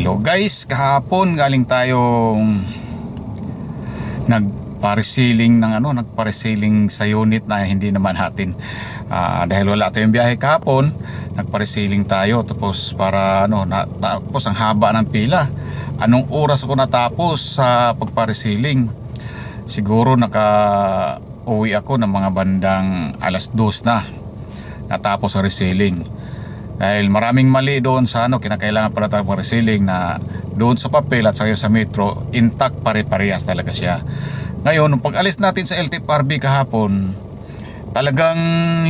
Hello guys, kahapon galing tayong nagparisiling ng ano, nagparisiling sa unit na hindi naman hatin. Ah, dahil wala tayong biyahe kahapon, nagparisiling tayo tapos para ano, na, tapos ang haba ng pila. Anong oras ko natapos sa pagparisiling? Siguro naka uwi ako ng mga bandang alas 2 na natapos ang resealing. Dahil maraming mali doon sa ano, kinakailangan para tayo resealing na doon sa papel at sa sa metro, intact pare-parehas talaga siya. Ngayon, nung pag-alis natin sa LTFRB kahapon, talagang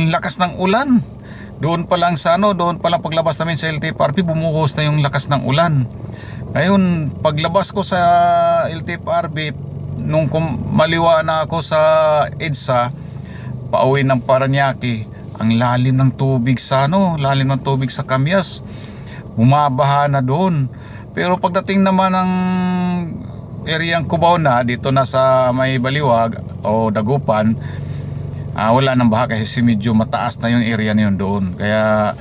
lakas ng ulan. Doon pa lang sa ano, doon pa lang paglabas namin sa LTFRB, bumuhos na yung lakas ng ulan. Ngayon, paglabas ko sa LTFRB, nung maliwa na ako sa EDSA, pauwi ng Paranaque, ang lalim ng tubig sa ano, lalim ng tubig sa Kamyas. Bumabaha na doon. Pero pagdating naman ng area ng Cubao na, dito na sa may Baliwag o Dagupan, ah, wala nang baha kasi medyo mataas na yung area na yun doon. Kaya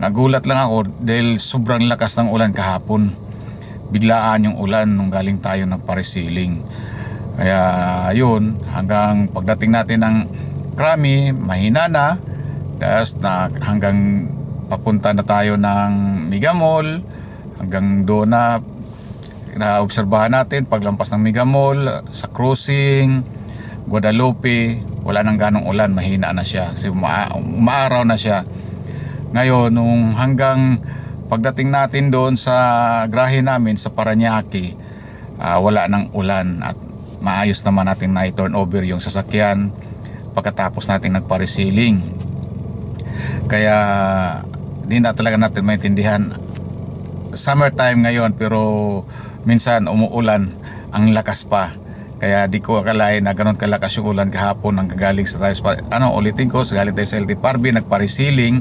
nagulat lang ako dahil sobrang lakas ng ulan kahapon. Biglaan yung ulan nung galing tayo ng parisiling. Kaya yun, hanggang pagdating natin ng Krami, mahina na. Tapos na hanggang papunta na tayo ng Mega Mall. Hanggang doon na naobserbahan natin paglampas ng Mega Mall, sa cruising, Guadalupe, wala nang ganong ulan, mahina na siya. Kasi uma- umaaraw na siya. Ngayon, nung hanggang pagdating natin doon sa grahe namin sa Paranaque, ah, wala nang ulan at maayos naman natin na i-turn over yung sasakyan pagkatapos natin nagparisiling. Kaya di na talaga natin maintindihan. Summertime ngayon pero minsan umuulan ang lakas pa. Kaya di ko akalain na ganun kalakas yung ulan kahapon ang gagaling sa tayo ano ulitin ko sa galing tayo sa LT Parby nagparisiling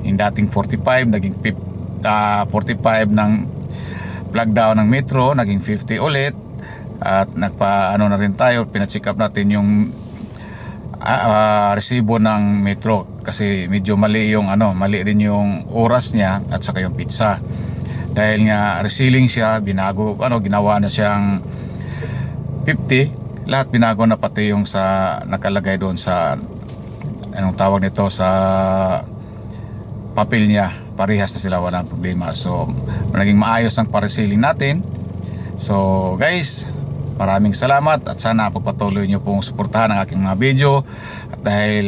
yung dating 45 naging fif- ah, 45 ng plug down ng metro naging 50 ulit. At nagpa ano na rin tayo pina-check up natin yung ah, resibo ng metro kasi medyo mali yung ano mali rin yung oras niya at saka yung pizza. Dahil nga resealing siya binago ano ginawa na siyang 50 lahat binago na pati yung sa nakalagay doon sa anong tawag nito sa papel niya. Parehas na sila walang problema. So naging maayos ang paresealing natin. So guys maraming salamat at sana pagpatuloy nyo pong suportahan ang aking mga video at dahil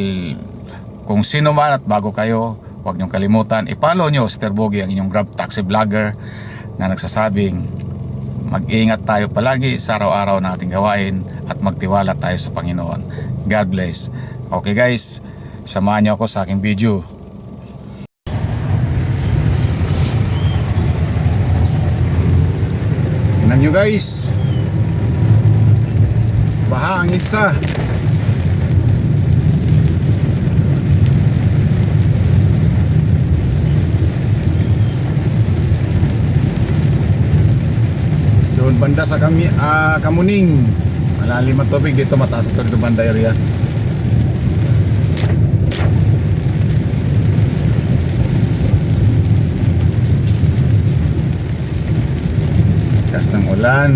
kung sino man at bago kayo huwag nyong kalimutan i-follow nyo si Terbogi ang inyong Grab Taxi Vlogger na nagsasabing mag-ingat tayo palagi sa araw-araw na ating gawain at magtiwala tayo sa Panginoon. God bless. Okay guys, samahan niyo ako sa aking video. Tingnan nyo guys. Baha ang itsa. Doon banda sa kami, ah, Kamuning. Malalim ang tubig dito, mataas ito dito banda area. Lakas ng ulan.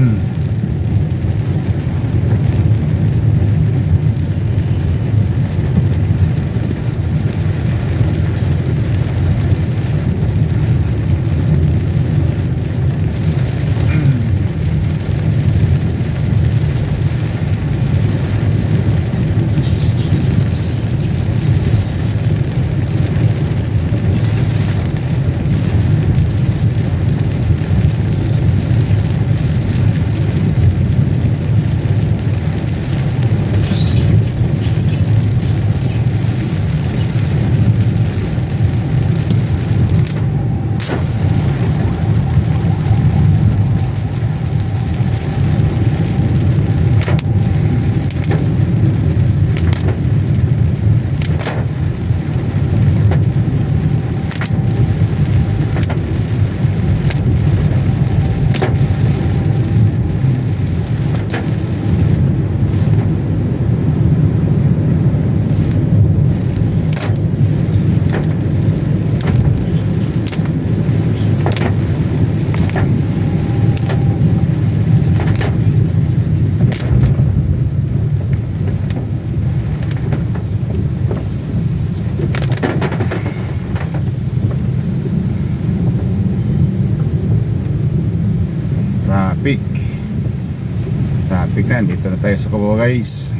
Na dito na tayo sa Cubao guys.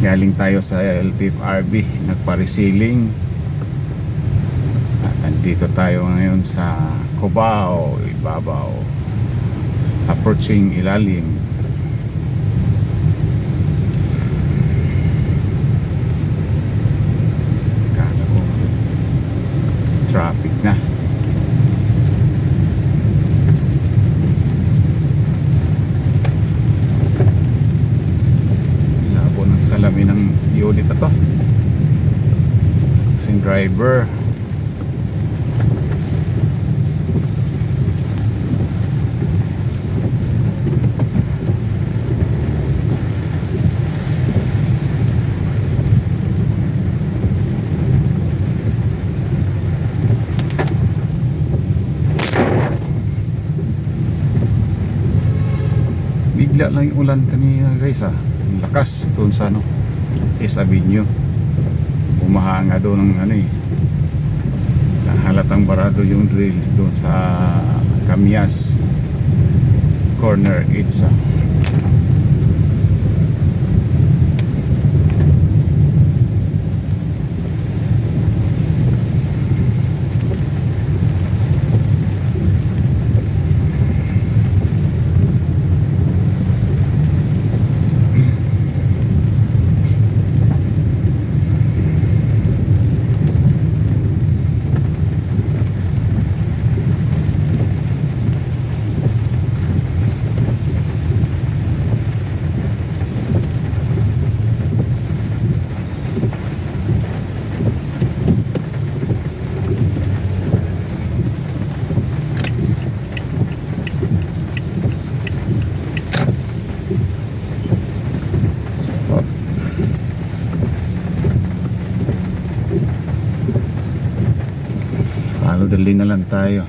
Galing tayo sa LTFRB nagpa-resealing at nandito tayo ngayon sa Cubao Ibabaw. Approaching ilalim. Kala ko traffic na labo ng salamin ng na to. Kasing driver. Bigla lang yung ulan kanina guys ah. Lakas doon sa ano East Avenue bumaha nga doon ng ano eh. Halatang barado yung drills doon sa Camias corner Itza. Follow lang tayo.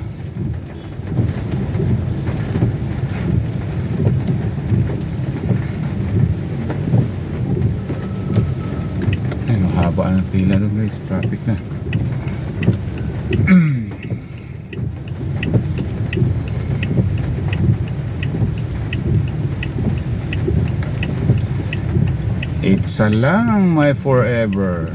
Ay, mahaba ang pila doon guys. Traffic na. It's a my forever.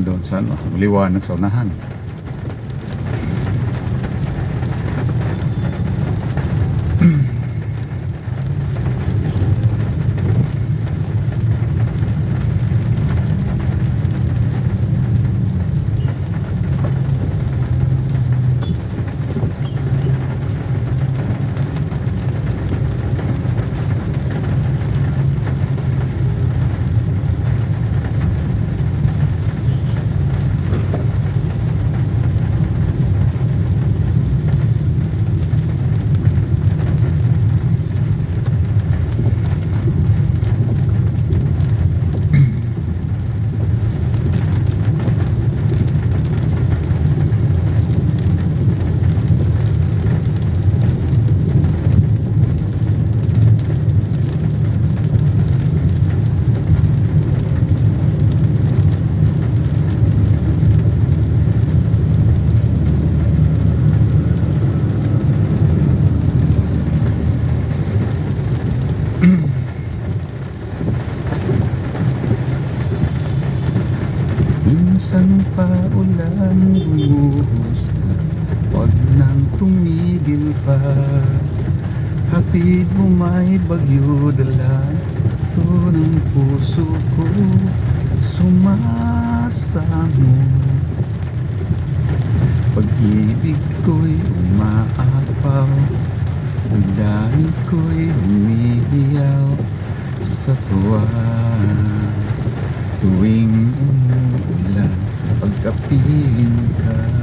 Doon sa ano, liwanag sa unahan. Pa Hatid mo may bagyo dala Ito ng puso ko. Sumasamo Pag-ibig ko'y umaapaw. Ang dahil ko'y humihiyaw Sa tuwa. Tuwing umuulan Pagkapiling ka